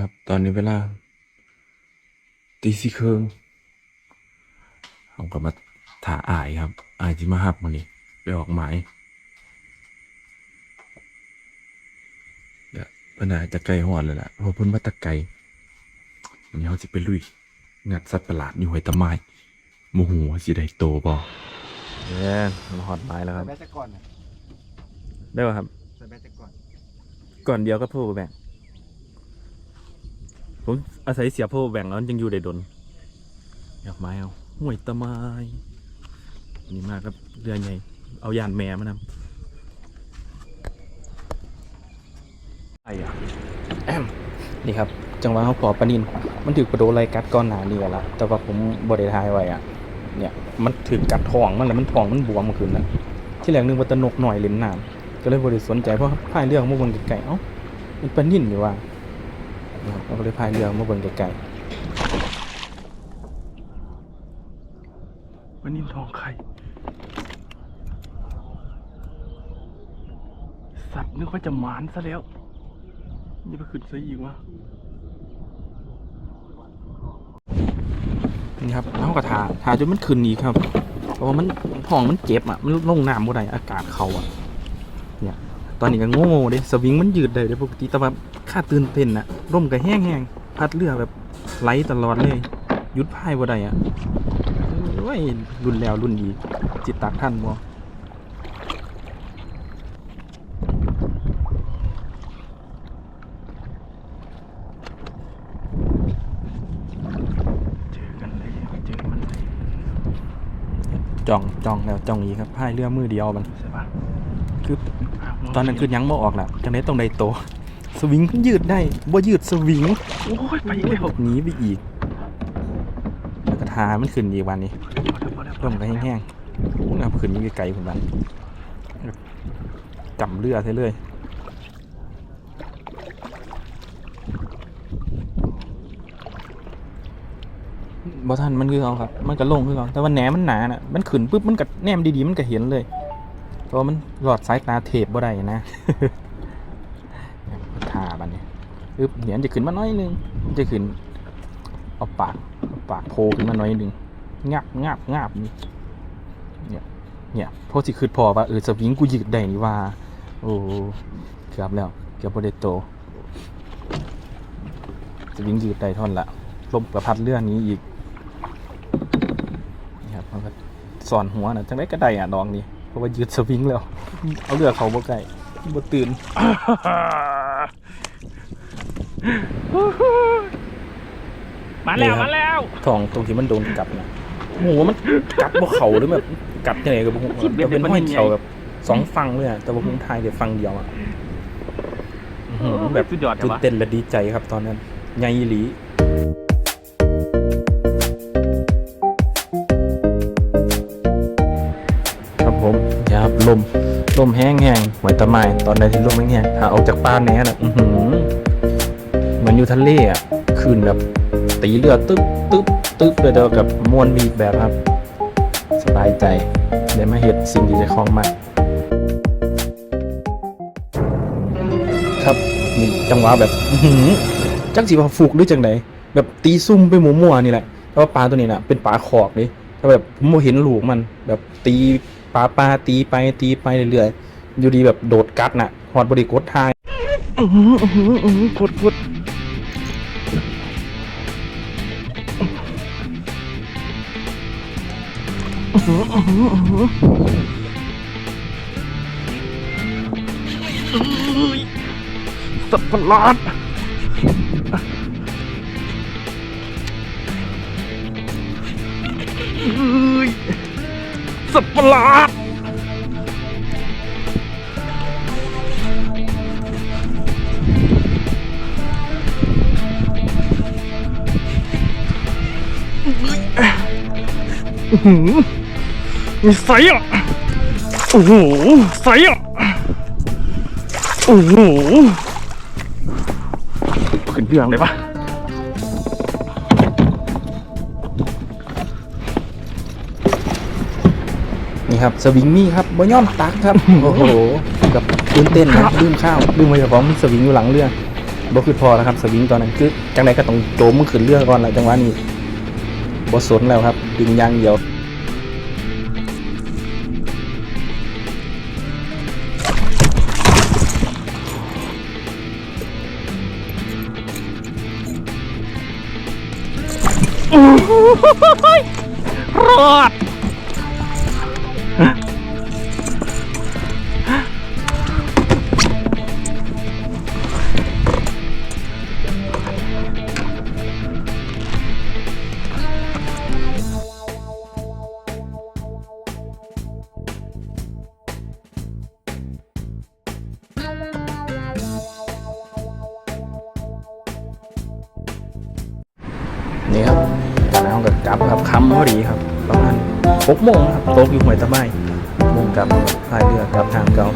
ครับ ตอนนี้เวลาตีสี่ครึ่งผมก็มาถ่าอายครับ อายที่มาหับมานี่ไปออกหมายเดี๋ยวเพิ่นอาจจะไกลหอดเลยล่ะเพราะเพิ่นมาแตะไกลวันนี้เขาจะไปลุยงัดสัตว์ประหลาดอยู่ห้วยตะไม้โมโหว่าสิได้โตบ่เนี่ยมาหอดไม้แล้วคใส่รับแบตแต่ก่อนนะได้ป่ะครับ ใส่แบตแต่ก่อน ก่อนเดียวก็พูแบ่ง ผมอาศัยเสียพูแบ่งแล้วยังอยู่ได้ดนอยากไม้เอาห่วยตะไม้นี่มากครับเรือใหญ่เอายานแม่มานำไอ้อะแอมนี่ครับ จังหวะเขาปอปนิน มันถือกระโดดไรกัดก้อนหนานี่กันละแต่ว่าผมบริทายไว้อะเนี่ย มันถือกัดท้องมันแล้วมันท้องมันบวมเมื่อคืนนะที่แรกนึกว่าตนกหน่อยเล่นน้ำก็เลยบริสนใจเพราะพายเรื่องมาเบิ่งไกลเอ้ามันปนินอยู่ว่า นะครับเราก็เลยพายเรือมาเบิ่งไกลๆปลานิ่นทองไข่สัตว์นึกว่าจะหมานซะแล้ว นี่ไปขึ้นซะอีกวะนี่ครับเอากระถาถาจนมันขึ้นอีกครับ เพราะว่ามันท้องมันเจ็บอะ มันลงน้ำบ่ได้อากาศเขาอะ เนี่ย ตอนนี้ก็โง่เด้สวิงมันยืดได้เด้ปกติแต่ว่าค่าตื่นเต้นน่ะร่มก็แห้งๆพัดเรือแบบไหลตลอดเลยหยุดพายบ่ได้อะโอ้ยรุ่นแล้วรุ่นอีจิตตักท่านบ่เจอกันเลยเจอมันเลยจ้องจ้องแล้วจ้องอีกครับพายเรือมือเดียวมันใช่ปะ คือตอนนั้นคือยังบ่ออกแหละจังได้ต้องได้โต สวิงเพิ่งยืดได้บ่ยืดสวิงโอ้ยไปอีกแล้วหนีไปอีกแล้วก็ทามันขึ้นอีกวันนี้ร่มก็แห้งๆพวกนั้นขึ้นอยู่ไกลๆคนวันจำเรือใช่เลยบ่ทันมันคือเอาครับ มันก็ลงคือเอาแต่ว่าแหนมันหนาน่ะ มันขึ้นปุ๊บมันก็แนมดีๆ มันก็เห็นเลย เพราะว่ามันหลอดสายตาเทปบ่ได้นะทาบันนี้ปึ๊บเหรียญจะขึ้นมาน้อยนึงมันจะขึ้น เอาปากเอาปากโผล่ขึ้นมาน้อยนึงงับงับงับนี่เนี่ย เนี่ยเพราะสิคือพอว่าเออสวิงกูยืดได้นี่ว่า โอ้เกือบแล้วเกือบบ่ได้โตสวิงยืดได้ท่อนละลมประพัดเลื่อนนี้อีกนี่ครับมันก็สอนหัวนะจังได้ก็ได้อะดองนี้เพ ราะว่ายืดสวิงแล้ว เอาเรือเขาบ่ไก่บ่ตื่นมาแล้วนี่ครับมาแล้วทองตรงที่มันโดนกัดนะโหมันกัดบ่เข่าหรือแบบกัดยังไงกับบ่ฮู้คิดแบบแต่เป็นมันห้อยยังไงเข่าแบบสองฟังเลยอะแต่ว่าผมทายแต่ฟังเดียวอะอื้อหือแบบสุดยอดตื่นวะเต้นและดีใจครับตอนนั้นใหญ่อีหลี ลมลมแห้งแห้งเหมือนตะไม้ตอนใดที่ลมแห้งแห้งหาออกจากป้าแน่น่ะอือหือเหมือนอยู่ทะเลอะคืนแบบตีเรือตึ๊บตึ๊บตึ๊บเลยเดียวกับมวนบีบแบบครับ สบายใจได้มาเห็ดสิ่งที่จะคล้องมากครับนี่จังหวะแบบอือหือจักสิว่าฟูกหรือจังไดแบบตีซุ่มไปหมูมัวนี่แหละเพราว่าปลาตัวนี้น่ะเป็นปลาขอกนี่ถ้าแบบผมเห็นลูกมัน แบบตี ปลาปลาตีไปตีไปเรื่อยๆอยู่ดีแบบโดดกัดน่ะหอดบริกดทายอื้อหืออื้อหืออื้อหือกดกดอื้อหืออื้อหืออื้อหืออื้อสัตว์ประหลาด ลาดหือมีไซอะ โอ้โห ไซอะ โอ้โห ขึ้นเรื่องเลยปะ ครับสวิงนี่ครับบ่ย่อมตักครับโอ้โหกับตื่นเต้นนะลืมข้าวลืมไปเฉพาะมีสวิงอยู่หลังเรือบ่คือพอแล้วครับสวิงตอนนั้นคือจังไดก็ต้องโจมมันขึ้นเรือก่อนแล้วจังหวะนี้บ่สนแล้วครับดึงอย่างเดียวรอด ครับจากนั้นก็กลับครับค่ำพอดีครับประมาณหกโมงครับตกอยู่หวยตะไบโมงกลับพายเรือกลับทางเก่า